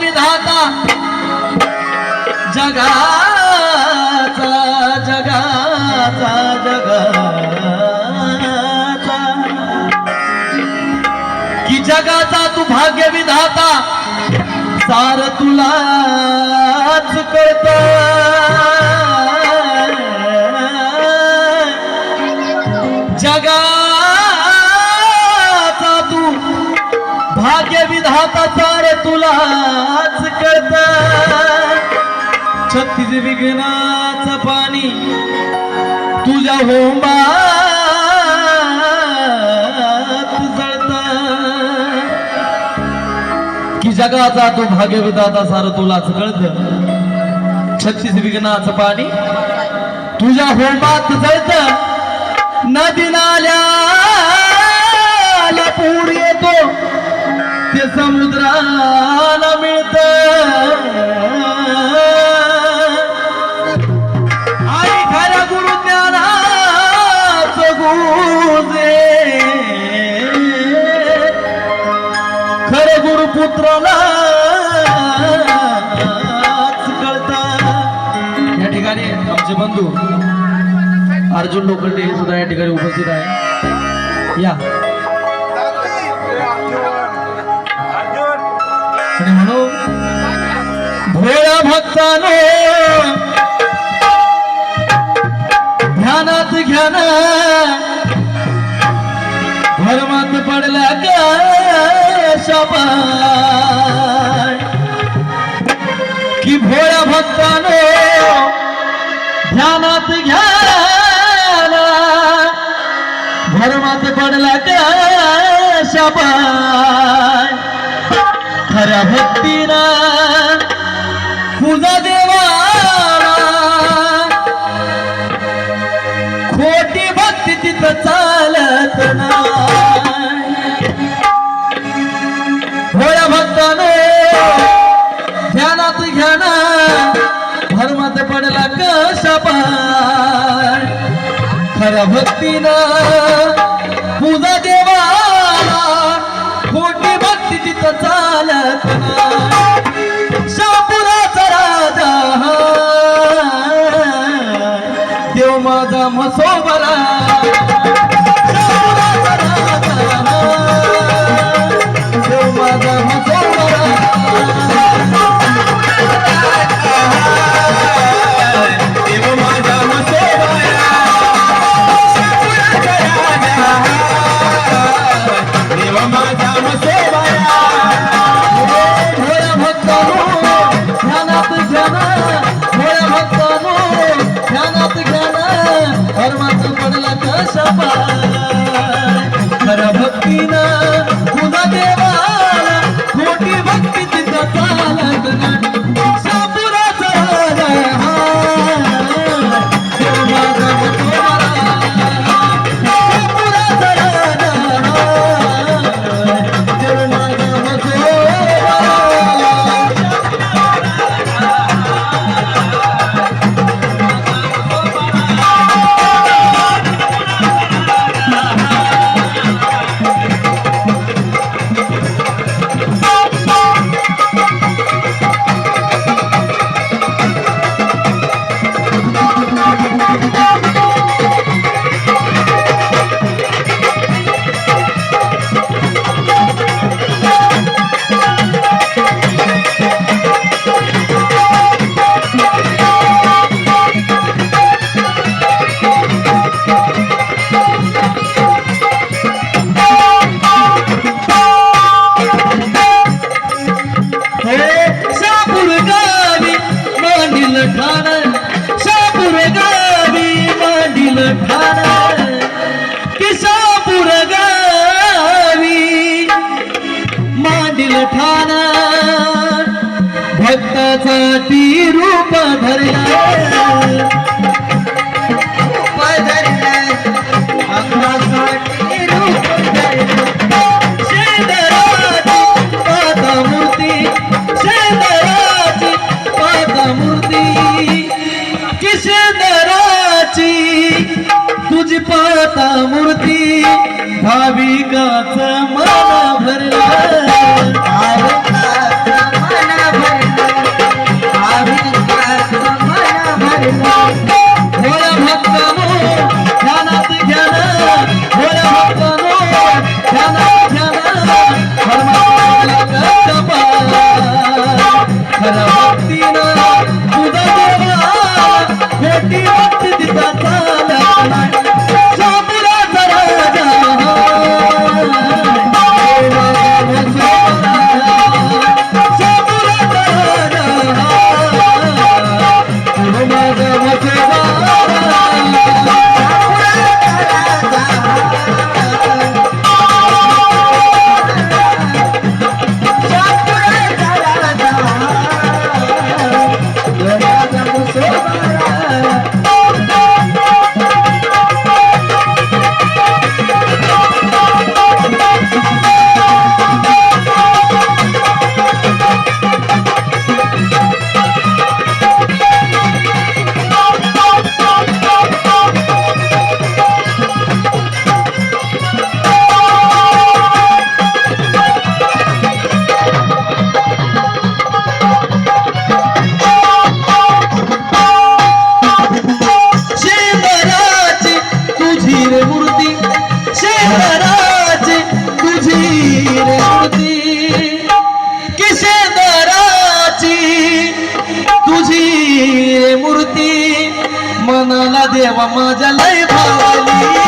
विधाता. जगाचा जगाचा जगाचा. की जगाचा तू भाग्य विधाता सार तुलाच कळत. जगाचा तू भाग्य विधाता तुलाच कळत. छत्तीस विघ्नाचं पाणी तुझ्या होंबा की जगाचा तू भाग्यविदाता सार तुलाच कळत. छत्तीस विघ्नाचं पाणी तुझ्या होमात जळत. नदी नाल्या पूर येतो. समुद्राला मिळत. आई खऱ्या गुरु ज्ञानाचं गुजे खरं गुरुपुत्राला कळत. या ठिकाणी आमचे बंधू अर्जुन लोखंडे हे सुद्धा या ठिकाणी उपस्थित आहे या. आणि म्हणून भोळ्या भक्तानो ध्यानात घ्यान धर्मात पडल्या का शबाय की भोळ्या भक्तानो ध्यानात घ्या धर्मात पडला का शबाय भक्तीना तुझा देवा खोटी भक्ती तिथं चालत नाही भोळ्या भक्तानो ध्यानात घ्या ना धर्मात पडला कशा पाय खऱ्या भक्तीनं पूजा माझा मसोबरा ठाण भक्तासाठी रूप धरला. मूर्ती तुझी पाता मूर्ती भाविकाच मन भरला मनाला देवा माझ्या लय भावली